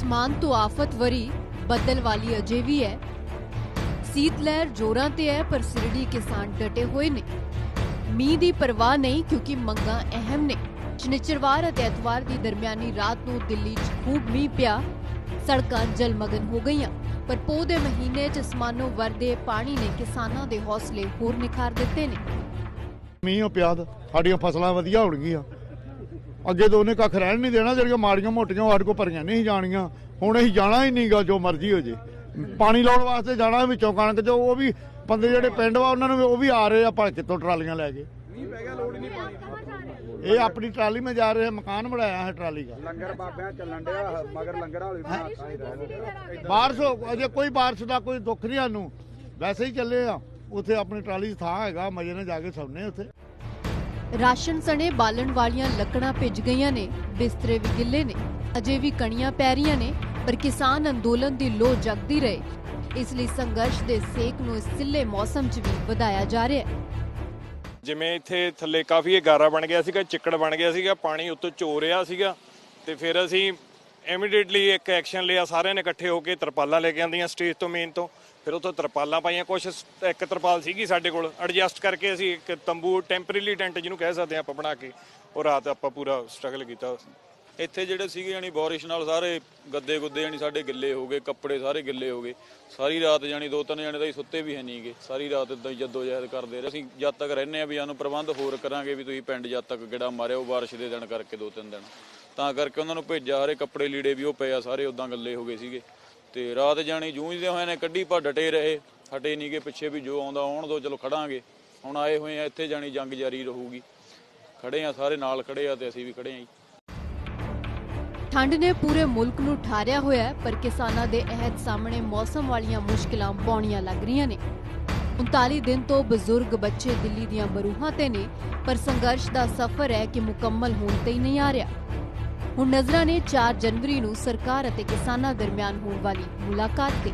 ਅਸਮਾਨ ਤੋਂ ਆਫਤ ਵਰੀ ਬੱਦਲ ਵਾਲੀ ਅਜੇ ਵੀ ਹੈ। ਸੀਤ ਲਹਿਰ ਜ਼ੋਰਾਂ ਤੇ ਹੈ, ਪਰ ਸਿਰੜੀ ਕਿਸਾਨ ਡਟੇ ਹੋਏ ਨੇ। ਮੀਂਹ ਦੀ ਪਰਵਾਹ ਨਹੀਂ, ਕਿਉਂਕਿ ਮੰਗਾਂ ਅਹਿਮ ਨੇ। ਸ਼ਨੀਚਰਵਾਰ ਅਤੇ ਐਤਵਾਰ ਦੀ ਦਰਮਿਆਨੀ ਰਾਤ ਨੂੰ ਦਿੱਲੀ 'ਚ ਖੂਬ ਮੀਂਹ ਪਿਆ। ਸੜਕਾਂ ਜਲਮਗਨ ਹੋ ਗਈਆਂ, ਪਰ ਪੋਹ ਦੇ ਮਹੀਨੇ 'ਚ ਅਸਮਾਨੋਂ ਵਰਦੇ ਪਾਣੀ ਨੇ ਕਿਸਾਨਾਂ ਦੇ ਹੌਸਲੇ ਹੋਰ ਨਿਖਾਰ ਦਿੱਤੇ ਨੇ। ਮੀਂਹ ਪਿਆ ਸਾਡੀਆਂ ਫਸਲਾਂ ਵਧੀਆ ਹੋਣਗੀਆਂ ਅੱਗੇ ਤਾਂ ਉਹਨੇ ਕੱਖ ਰਹਿਣ ਨਹੀਂ ਦੇਣਾ ਜਿਹੜੀਆਂ ਮਾੜੀਆਂ ਮੋਟੀਆਂ ਉਹ ਕੋਲ ਭਰੀਆਂ ਨਹੀਂ ਜਾਣੀਆਂ। ਹੁਣ ਅਸੀਂ ਜਾਣਾ ਹੀ ਨਹੀਂਗਾ ਜੋ ਮਰਜ਼ੀ ਹੋ ਜੇ। ਪਾਣੀ ਲਾਉਣ ਵਾਸਤੇ ਜਾਣਾ ਵਿੱਚੋਂ ਕਣਕ ਜੋ ਉਹ ਵੀ ਬੰਦੇ ਜਿਹੜੇ ਪਿੰਡ ਵਾ ਉਹਨਾਂ ਨੂੰ ਉਹ ਵੀ ਆ ਰਹੇ ਆ ਭਰ ਕੇ ਤੋਂ ਟਰਾਲੀਆਂ ਲੈ ਕੇ। ਇਹ ਆਪਣੀ ਟਰਾਲੀ ਮੈਂ ਜਾ ਰਹੇ ਮਕਾਨ ਬਣਾਇਆ ਹੈ ਟਰਾਲੀ ਦਾ। ਲੰਗਰ ਬਾਬਿਆਂ ਚੱਲਣ ਡਿਆ ਮਗਰ ਲੰਗਰ ਵਾਲੀ ਬਾਰਿਸ਼ ਅਜੇ ਕੋਈ ਬਾਰਿਸ਼ ਦਾ ਕੋਈ ਦੁੱਖ ਨਹੀਂ ਸਾਨੂੰ। ਵੈਸੇ ਹੀ ਚੱਲੇ ਆ ਉੱਥੇ ਆਪਣੀ ਟਰਾਲੀ ਥਾਂ ਹੈਗਾ ਮਜੇ ਨਾਲ ਜਾ ਕੇ ਸੌਂਦੇ ਉੱਥੇ। ਰਾਸ਼ਨ ਸਣੇ ਬਾਲਣ ਵਾਲੀਆਂ ਲੱਕੜਾਂ ਭਿੱਜ ਗਈਆਂ ਨੇ, ਬਿਸਤਰੇ ਵੀ ਗਿੱਲੇ ਨੇ, ਅਜੇ ਵੀ ਕਣੀਆਂ ਪੈ ਰਹੀਆਂ ਨੇ, ਪਰ ਕਿਸਾਨ ਅੰਦੋਲਨ ਦੀ ਲੋਹ ਜਗਦੀ ਰਹੇ। ਇਸ ਲਈ ਸੰਘਰਸ਼ ਦੇ ਸੇਕ ਨੂੰ ਇਸ ਸਿੱਲੇ ਮੌਸਮ 'ਚ ਵੀ ਵਧਾਇਆ ਜਾ ਰਿਹਾ ਹੈ। ਜਿਵੇਂ ਇੱਥੇ ਥੱਲੇ ਕਾਫੀ ਇਹ ਗਾਰਾ ਬਣ ਗਿਆ ਸੀਗਾ, ਚਿੱਕੜ ਬਣ ਗਿਆ ਸੀਗਾ, ਪਾਣੀ ਉੱਤੋਂ ਚੋ ਰਿਹਾ ਸੀਗਾ, ਤੇ ਫਿਰ ਅਸੀਂ ਇਮੀਡੀਏਟਲੀ ਇੱਕ ਐਕਸ਼ਨ ਲਿਆ, ਸਾਰਿਆਂ ਨੇ ਇਕੱਠੇ ਹੋ ਕੇ ਤਰਪਾਲਾਂ ਲੈ ਕੇ ਆਂਦੀਆਂ ਸਟੇਜ ਤੋਂ ਮੇਨ ਤੋਂ। ਫਿਰ ਉੱਥੋਂ ਤਰਪਾਲਾਂ ਪਾਈਆਂ, ਕੁਛ ਇੱਕ ਤਰਪਾਲ ਸੀਗੀ ਸਾਡੇ ਕੋਲ ਐਡਜਸਟ ਕਰਕੇ ਅਸੀਂ ਇੱਕ ਤੰਬੂ ਟੈਂਪਰੇਰੀ ਟੈਂਟ ਜਿਹਨੂੰ ਕਹਿ ਸਕਦੇ ਹਾਂ ਆਪਾਂ ਬਣਾ ਕੇ, ਉਹ ਰਾਤ ਆਪਾਂ ਪੂਰਾ ਸਟਰਗਲ ਕੀਤਾ। ਇੱਥੇ ਜਿਹੜੇ ਸੀਗੇ, ਯਾਨੀ ਬਾਰਿਸ਼ ਨਾਲ ਸਾਰੇ ਗੱਦੇ ਗੁੱਦੇ, ਯਾਨੀ ਸਾਡੇ ਗਿੱਲੇ ਹੋ ਗਏ, ਕੱਪੜੇ ਸਾਰੇ ਗਿੱਲੇ ਹੋ ਗਏ। ਸਾਰੀ ਰਾਤ ਯਾਨੀ ਦੋ ਤਿੰਨ ਜਣੇ ਤਾਂ ਹੀ ਸੁੱਤੇ ਵੀ ਹੈ ਨਹੀਂਗੇ ਸਾਰੀ ਰਾਤ ਇਦਾਂ ਹੀ ਜੱਦੋ ਜਹਿਦ ਕਰਦੇ ਰਹੇ। ਅਸੀਂ ਜਦ ਤੱਕ ਰਹਿੰਦੇ ਆ ਵੀ ਸਾਨੂੰ ਪ੍ਰਬੰਧ ਹੋਰ ਕਰਾਂਗੇ ਵੀ ਤੁਸੀਂ ਪਿੰਡ ਜਦ ਤੱਕ ਗੇੜਾ ਮਾਰਿਓ ਬਾਰਿਸ਼ ਦੇ ਦਿਨ ਕਰਕੇ ਦੋ ਤਿੰਨ ਦਿਨ। ਤਾਂ ਕਰਕੇ ਉਹਨਾਂ ਨੂੰ ਭੇਜਿਆ ਹਰੇ ਕੱਪੜੇ ਲੀੜੇ ਵੀ ਉਹ ਪਏ ਆ, ਸਾਰੇ ਉਦਾਂ ਗੱਲੇ ਹੋ ਗਏ ਸੀਗੇ। ਤੇ ਰਾਤ ਜਾਣੀ ਜੂਝਦੇ ਹੋਏ ਨੇ, ਕੱਢੀ ਪਾ ਡਟੇ ਰਹੇ, ਹਟੇ ਨਹੀਂਗੇ ਪਿੱਛੇ ਵੀ ਜੋ ਆਉਂਦਾ ਆਉਣ ਦੋ, ਚਲੋ ਖੜਾਂਗੇ। ਹੁਣ ਆਏ ਹੋਏ ਆ, ਇੱਥੇ ਜਾਣੀ ਜੰਗ ਜਾਰੀ ਰਹੂਗੀ। ਖੜੇ ਆ ਸਾਰੇ, ਨਾਲ ਖੜੇ ਆ ਤੇ ਅਸੀਂ ਵੀ ਖੜੇ ਆ ਠੰਡ ਨੇ ਪੂਰੇ ਮੁਲਕ ਨੂੰ ਠਾਰਿਆ ਹੋਇਆ ਹੈ, ਪਰ ਕਿਸਾਨਾਂ ਦੇ ਅਹਿਦ ਸਾਹਮਣੇ ਮੌਸਮ ਵਾਲੀਆਂ ਮੁਸ਼ਕਲਾਂ ਪੌਣੀਆਂ ਲੱਗ ਰਹੀਆਂ ਨੇ। 39 ਦਿਨ ਤੋਂ ਬਜ਼ੁਰਗ ਬੱਚੇ ਦਿੱਲੀ ਦੀਆਂ ਬਰੂਹਾਂ ਤੇ ਨੇ, ਪਰ ਸੰਘਰਸ਼ ਦਾ ਸਫ਼ਰ ਹੈ ਕਿ ਮੁਕੰਮਲ ਹੋਣ ਤੇ ਹੀ ਨਹੀਂ ਆ ਰਿਹਾ। ਹੁਣ ਨਜ਼ਰਾਂ ਨੇ 4 ਜਨਵਰੀ ਨੂੰ ਸਰਕਾਰ ਅਤੇ ਕਿਸਾਨਾਂ ਦਰਮਿਆਨ ਹੋਣ ਵਾਲੀ ਮੁਲਾਕਾਤ ਤੇ।